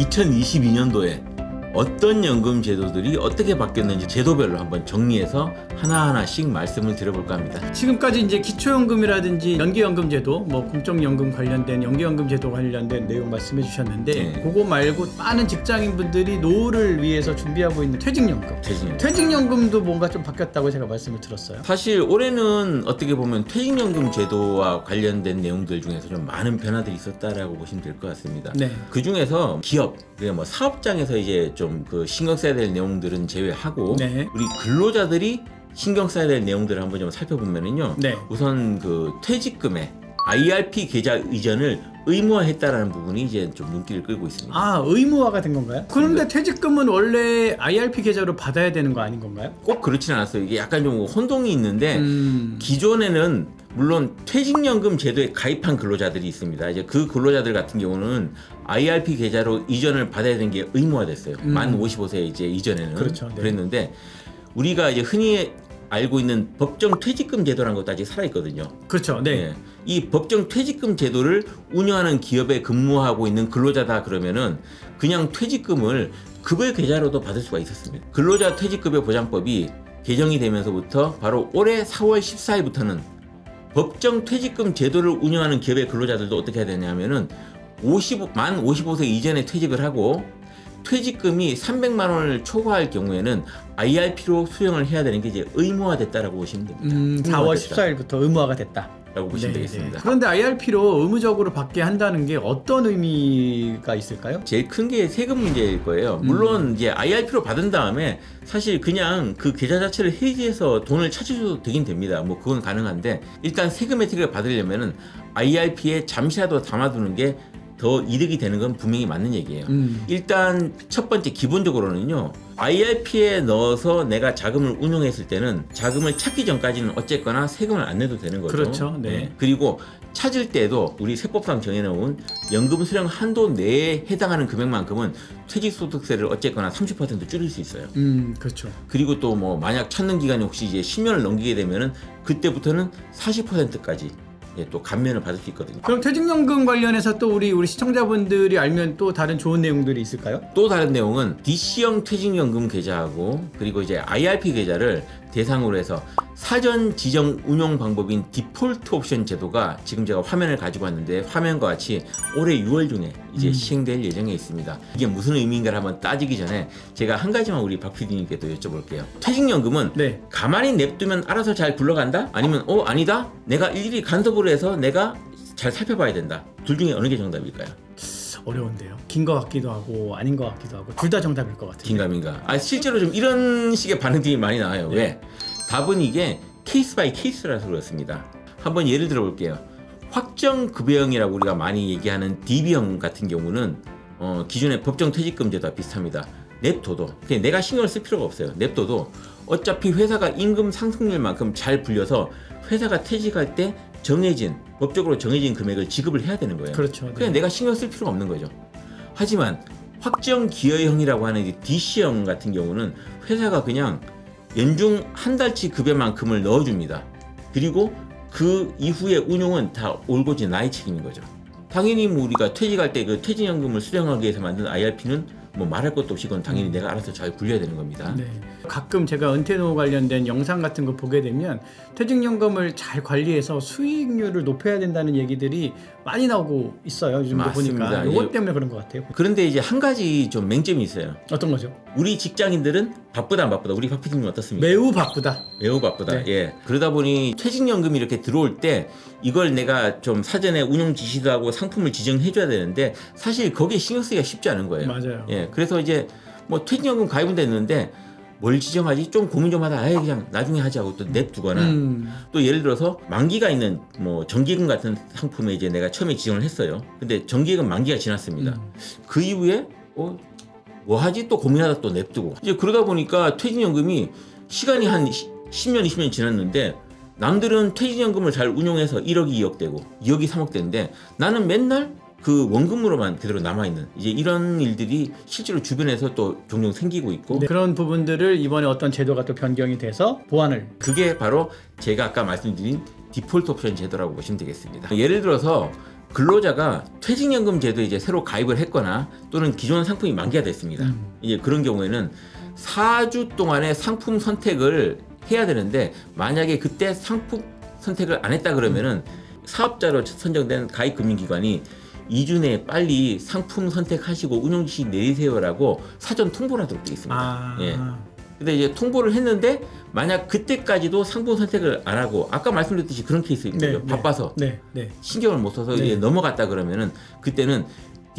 2022년도에 어떤 연금 제도들이 어떻게 바뀌었는지 제도별로 한번 정리해서 하나하나씩 말씀을 드려볼까 합니다. 지금까지 이제 기초연금이라든지 연계연금 제도, 뭐 공적연금 관련된 연계연금 제도 관련된 내용 말씀해 주셨는데 네. 그거 말고 많은 직장인분들이 노후를 위해서 준비하고 있는 퇴직연금. 퇴직연금. 퇴직연금도 뭔가 좀 바뀌었다고 제가 말씀을 들었어요. 사실 올해는 어떻게 보면 퇴직연금 제도와 관련된 내용들 중에서 좀 많은 변화들이 있었다라고 보시면 될 것 같습니다. 네. 그 중에서 기업, 그러니까 뭐 사업장에서 이제 좀 그 신경 써야 될 내용들은 제외하고 네. 우리 근로자들이 신경 써야 될 내용들을 한번 좀 살펴보면은요. 네. 우선 그 퇴직금에 IRP 계좌 이전을 의무화했다라는 부분이 이제 좀 눈길을 끌고 있습니다. 아 의무화가 된 건가요? 그런데 퇴직금은 원래 IRP 계좌로 받아야 되는 거 아닌 건가요? 꼭 그렇지는 않았어요. 이게 약간 좀 혼동이 있는데 음. 기존에는 물론 퇴직연금 제도에 가입한 근로자들이 있습니다. 이제 그 근로자들 같은 경우는 IRP 계좌로 이전을 받아야 되는 게 의무화됐어요. 음. 만 55세 이제 이전에는 그렇죠. 네. 그랬는데 우리가 이제 흔히 알고 있는 법정 퇴직금 제도라는 것도 아직 살아 있거든요. 그렇죠. 네. 예. 이 법정 퇴직금 제도를 운영하는 기업에 근무하고 있는 근로자다 그러면은 그냥 퇴직금을 급여 계좌로도 받을 수가 있었습니다. 근로자 퇴직급여 보장법이 개정이 되면서부터 바로 올해 4월 14일부터는 법정 퇴직금 제도를 운영하는 기업의 근로자들도 어떻게 해야 되냐면은 55, 만 55세 이전에 퇴직을 하고 퇴직금이 300만 원을 초과할 경우에는 IRP로 수령을 해야 되는 게 이제 의무화됐다라고 보시면 됩니다. 음, 4월 의무화됐다. 14일부터 의무화가 됐다. 라고 보시면 네, 되겠습니다. 네. 그런데 IRP로 의무적으로 받게 한다는 게 어떤 의미가 있을까요? 제일 큰 게 세금 문제일 거예요. 음. 물론 이제 IRP로 받은 다음에 사실 그냥 그 계좌 자체를 해지해서 돈을 찾으셔도 되긴 됩니다. 뭐 그건 가능한데 일단 세금 혜택을 받으려면은 IRP에 잠시라도 담아두는 게 더 이득이 되는 건 분명히 맞는 얘기예요. 음. 일단 첫 번째 기본적으로는요. IRP에 넣어서 내가 자금을 운용했을 때는 자금을 찾기 전까지는 어쨌거나 세금을 안 내도 되는 거죠. 그렇죠. 네. 그리고 찾을 때도 우리 세법상 정해놓은 연금 수령 한도 내에 해당하는 금액만큼은 퇴직소득세를 어쨌거나 30% 줄일 수 있어요. 음, 그렇죠. 그리고 또 뭐 만약 찾는 기간이 혹시 이제 10년을 넘기게 되면은 그때부터는 40%까지 예, 또 감면을 받을 수 있거든요. 그럼 퇴직연금 관련해서 또 우리 우리 시청자분들이 알면 또 다른 좋은 내용들이 있을까요? 또 다른 내용은 DC형 퇴직연금 계좌하고 그리고 이제 IRP 계좌를 대상으로 해서 사전 지정 운용 방법인 디폴트 옵션 제도가 지금 제가 화면을 가지고 왔는데 화면과 같이 올해 6월 중에 이제 음. 시행될 예정에 있습니다. 이게 무슨 의미인가를 한번 따지기 전에 제가 한 가지만 우리 박 PD님께도 여쭤볼게요. 퇴직연금은 네. 가만히 냅두면 알아서 잘 굴러간다? 아니면 어 아니다? 내가 일일이 간섭을 해서 내가 잘 살펴봐야 된다. 둘 중에 어느 게 정답일까요? 어려운데요. 긴 것 같기도 하고 아닌 것 같기도 하고 둘 다 정답일 것 같아요. 긴가민가. 아 실제로 좀 이런 식의 반응들이 많이 나와요. 네. 왜? 답은 이게 케이스 바이 케이스라서 그렇습니다. 한번 예를 들어 볼게요. 확정 급여형이라고 우리가 많이 얘기하는 DB형 같은 경우는 어, 기존의 법정 퇴직금 제도와 비슷합니다. 냅둬도 그냥 내가 신경을 쓸 필요가 없어요. 냅둬도 어차피 회사가 임금 상승률만큼 잘 불려서 회사가 퇴직할 때 정해진 법적으로 정해진 금액을 지급을 해야 되는 거예요. 그렇죠. 네. 그냥 내가 신경 쓸 필요가 없는 거죠. 하지만 확정 기여형이라고 하는 이 DC형 같은 경우는 회사가 그냥 연중 한 달치 급여만큼을 넣어줍니다. 그리고 그 이후의 운용은 다 올고지 나의 책임인 거죠. 당연히 뭐 우리가 퇴직할 때 그 퇴직연금을 수령하기 위해서 만든 IRP는 뭐 말할 것도 없이 그건 당연히 내가 알아서 잘 굴려야 되는 겁니다. 네. 가끔 제가 은퇴 노후 관련된 영상 같은 거 보게 되면 퇴직연금을 잘 관리해서 수익률을 높여야 된다는 얘기들이 많이 나오고 있어요. 요즘 맞습니다. 보니까 이것 예. 때문에 그런 것 같아요. 그런데 이제 한 가지 좀 맹점이 있어요. 어떤 거죠? 우리 직장인들은 바쁘다 안 바쁘다. 우리 박 PD님 어떻습니까? 매우 바쁘다. 매우 바쁘다. 네. 예. 그러다 보니 퇴직연금이 이렇게 들어올 때 이걸 내가 좀 사전에 운용 지시도 하고 상품을 지정해줘야 되는데 사실 거기에 신경 쓰기가 쉽지 않은 거예요. 맞아요. 예. 그래서 이제 뭐 퇴직연금 가입은 됐는데 뭘 지정하지? 좀 고민 좀 하다, 아예 그냥 나중에 하자고 또 냅두거나 음. 또 예를 들어서 만기가 있는 뭐 정기금 같은 상품에 이제 내가 처음에 지정을 했어요. 근데 정기금 만기가 지났습니다. 음. 그 이후에 어, 뭐 하지 또 고민하다 또 냅두고 이제 그러다 보니까 퇴직연금이 시간이 한 10년 20년 지났는데 남들은 퇴직연금을 잘 운용해서 1억이 2억 되고 2억이 3억 되는데 나는 맨날 그 원금으로만 그대로 남아 있는 이제 이런 일들이 실제로 주변에서 또 종종 생기고 있고 네, 그런 부분들을 이번에 어떤 제도가 또 변경이 돼서 보완을 그게 바로 제가 아까 말씀드린 디폴트 옵션 제도라고 보시면 되겠습니다. 예를 들어서 근로자가 퇴직연금 제도에 이제 새로 가입을 했거나 또는 기존 상품이 만기가 됐습니다. 음. 이제 그런 경우에는 4주 동안의 상품 선택을 해야 되는데 만약에 그때 상품 선택을 안 했다 그러면은 사업자로 선정된 가입 금융기관이 2주 내에 빨리 상품 선택하시고 운용 지시 내리세요라고 사전 통보를 하도록 되어 있습니다. 아, 예. 근데 이제 통보를 했는데 만약 그때까지도 상품 선택을 안 하고 아까 말씀드렸듯이 그런 케이스인 네, 거죠. 네. 바빠서 네, 네. 신경을 못 써서 네. 이제 넘어갔다 그러면은 그때는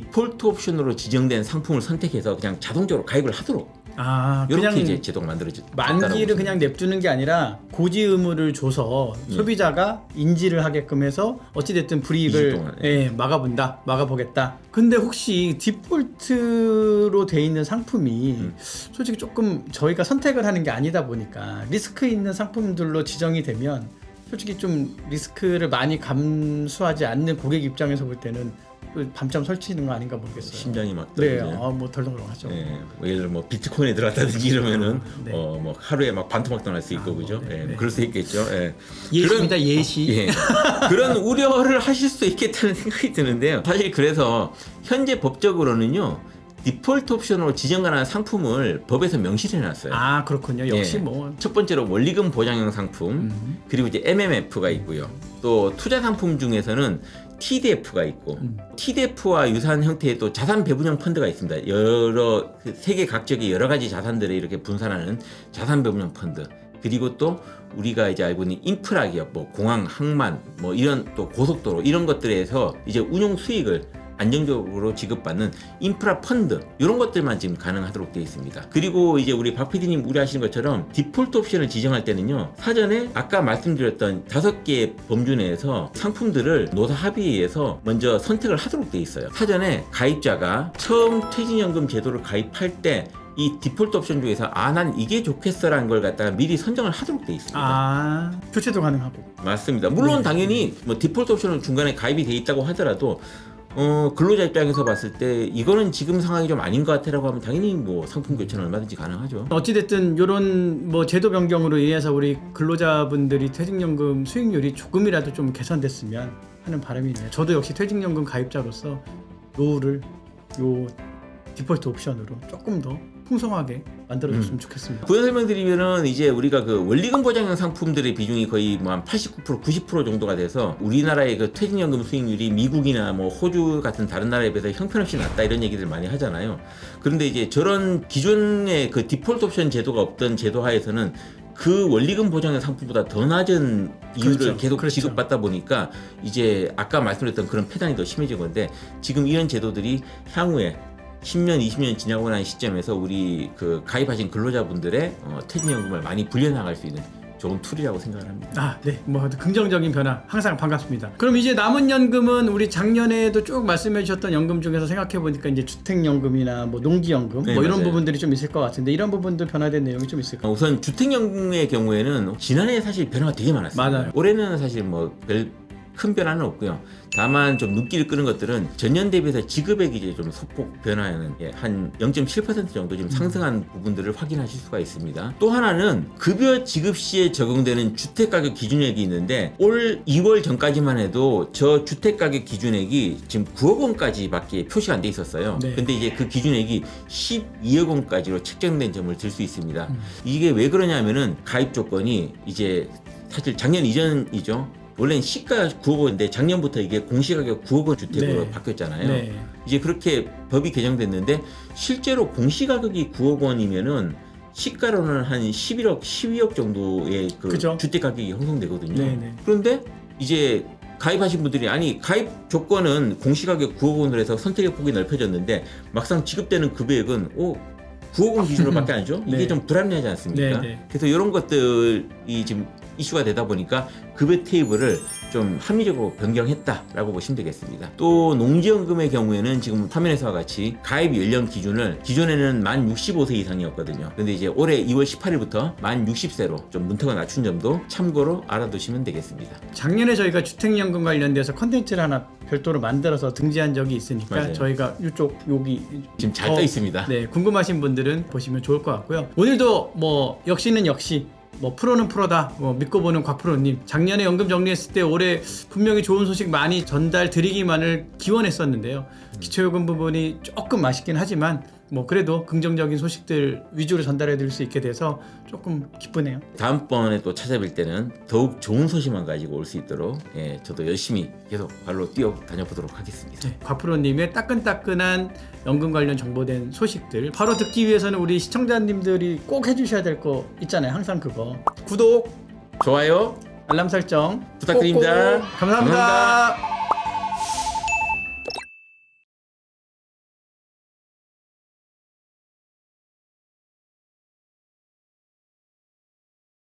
디폴트 옵션으로 지정된 상품을 선택해서 그냥 자동적으로 가입을 하도록 아, 이렇게 이제 제도가 만들어졌 만기를 그냥 냅두는 게 아니라 고지 의무를 줘서 예. 소비자가 인지를 하게끔 해서 어찌 됐든 2주 불이익을 동안, 예, 막아본다, 막아보겠다. 근데 혹시 디폴트로 돼 있는 상품이 음. 솔직히 조금 저희가 선택을 하는 게 아니다 보니까 리스크 있는 상품들로 지정이 되면 솔직히 좀 리스크를 많이 감수하지 않는 고객 입장에서 볼 때는 또 밤잠 설치는 거 아닌가 모르겠어요. 심장이 막 네, 떨리죠. 아, 뭐 덜렁덜렁하죠. 예, 뭐 예를 들어 뭐 비트코인에 들어갔다든지 이러면은 네. 어 뭐 하루에 막 반토막 날수 있고 아, 그죠? 네, 예, 네. 그럴 수 있겠죠. 예. 예시입니다, 예시. 예. 그런 우려를 하실 수 있겠다는 생각이 드는데요. 사실 그래서 현재 법적으로는요. 디폴트 옵션으로 지정 가능한 상품을 법에서 명시해 놨어요. 아 그렇군요. 역시 예. 뭐첫 번째로 원리금 보장형 상품, 음. 그리고 이제 MMF가 있고요. 또 투자 상품 중에서는 TDF가 있고 음. TDF와 유사한 형태의 또 자산 배분형 펀드가 있습니다. 여러 그 세계 각적의 여러 가지 자산들을 이렇게 분산하는 자산 배분형 펀드. 그리고 또 우리가 이제 알고 있는 인프라 기업, 뭐 공항, 항만, 뭐 이런 또 고속도로 이런 것들에서 이제 운용 수익을 안정적으로 지급받는 인프라 펀드 이런 것들만 지금 가능하도록 되어 있습니다. 그리고 이제 우리 박 PD님 우려하시는 것처럼 디폴트 옵션을 지정할 때는요 사전에 아까 말씀드렸던 다섯 개의 범주 내에서 상품들을 노사 합의에서 먼저 선택을 하도록 되어 있어요. 사전에 가입자가 처음 퇴직연금 제도를 가입할 때이 디폴트 옵션 중에서 아 난 이게 좋겠어라는 걸 갖다가 미리 선정을 하도록 되어 있습니다. 아 교체도 가능하고. 맞습니다. 물론 네. 당연히 뭐 디폴트 옵션은 중간에 가입이 돼 있다고 하더라도 어, 근로자 입장에서 봤을 때 이거는 지금 상황이 좀 아닌 것 같아라고 하면 당연히 뭐 상품 교체는 얼마든지 가능하죠. 어찌 됐든 이런 뭐 제도 변경으로 인해서 우리 근로자분들이 퇴직연금 수익률이 조금이라도 좀 개선됐으면 하는 바람이 있네요. 저도 역시 퇴직연금 가입자로서 노후를 요 디폴트 옵션으로 조금 더 풍성하게 만들어줬으면 좋겠습니다. 부연 설명드리면은 이제 우리가 그 원리금 보장형 상품들의 비중이 거의 뭐 한 89% 90% 정도가 돼서 우리나라의 그 퇴직연금 수익률이 미국이나 뭐 호주 같은 다른 나라에 비해서 형편없이 낮다 이런 얘기들 많이 하잖아요. 그런데 이제 저런 기존의 그 디폴트 옵션 제도가 없던 제도 하에서는 그 원리금 보장형 상품보다 더 낮은 이유를 그렇죠. 계속 그렇죠. 지급받다 보니까 이제 아까 말씀드렸던 그런 패단이 더 심해진 건데 지금 이런 제도들이 향후에 10년, 20년 지나고 난 시점에서 우리 그 가입하신 근로자분들의 어, 퇴직연금을 많이 불려나갈 수 있는 좋은 툴이라고 생각을 합니다. 아, 네. 뭐 긍정적인 변화 항상 반갑습니다. 그럼 이제 남은 연금은 우리 작년에도 쭉 말씀해 주셨던 연금 중에서 생각해 보니까 이제 주택 연금이나 뭐 농기 연금 네, 뭐 이런 맞아요. 부분들이 좀 있을 것 같은데 이런 부분도 변화된 내용이 좀 있을까요? 어, 우선 주택연금의 경우에는 지난해 사실 변화가 되게 많았어요. 맞아요. 올해는 사실 뭐 별 큰 변화는 없고요. 다만 좀 눈길을 끄는 것들은 전년 대비해서 지급액이 이제 좀 소폭 변화하는 예, 한0.7% 정도 음. 지금 상승한 부분들을 확인하실 수가 있습니다. 또 하나는 급여 지급 시에 적용되는 주택가격 기준액이 있는데 올 2월 전까지만 해도 저 주택가격 기준액이 지금 9억 원까지밖에 표시가 안 돼 있었어요. 네. 근데 이제 그 기준액이 12억 원까지로 책정된 점을 들 수 있습니다. 음. 이게 왜 그러냐면은 가입 조건이 이제 사실 작년 이전이죠. 원래는 시가 9억 원인데 작년부터 이게 공시가격 9억 원 주택으로 네. 바뀌었잖아요. 네. 이제 그렇게 법이 개정됐는데 실제로 공시가격이 9억 원이면은 시가로는 한 11억, 12억 정도의 그 그죠. 주택 가격이 형성되거든요. 네, 네. 그런데 이제 가입하신 분들이 아니 가입 조건은 공시가격 9억 원으로 해서 선택의 폭이 넓혀졌는데 막상 지급되는 급여액은 오 9억 원 기준으로밖에 안 줘? 이게 네. 좀 불합리하지 않습니까? 네, 네. 그래서 이런 것들이 지금 이슈가 되다 보니까 급여 테이블을 좀 합리적으로 변경했다라고 보시면 되겠습니다. 또 농지연금의 경우에는 지금 화면에서와 같이 가입 연령 기준을 기존에는 만 65세 이상이었거든요. 근데 이제 올해 2월 18일부터 만 60세로 좀 문턱을 낮춘 점도 참고로 알아두시면 되겠습니다. 작년에 저희가 주택연금 관련돼서 컨텐츠를 하나 별도로 만들어서 등재한 적이 있으니까 맞아요. 저희가 이쪽 여기 지금 잘 더, 떠 있습니다. 네, 궁금하신 분들은 보시면 좋을 것 같고요. 오늘도 뭐 역시는 역시 뭐 프로는 프로다 뭐 믿고 보는 곽프로님. 작년에 연금 정리했을 때 올해 분명히 좋은 소식 많이 전달 드리기만을 기원했었는데요. 기초요금 부분이 조금 아쉽긴 하지만 뭐 그래도 긍정적인 소식들 위주로 전달해 드릴 수 있게 돼서 조금 기쁘네요 다음번에 또 찾아뵐 때는 더욱 좋은 소식만 가지고 올 수 있도록 예, 저도 열심히 계속 발로 뛰어 다녀보도록 하겠습니다. 네, 곽프로님의 따끈따끈한 연금 관련 정보된 소식들 바로 듣기 위해서는 우리 시청자님들이 꼭 해주셔야 될 거 있잖아요 항상 그거 구독 좋아요. 알람 설정 부탁드립니다. 꼭꼭. 감사합니다. 감사합니다.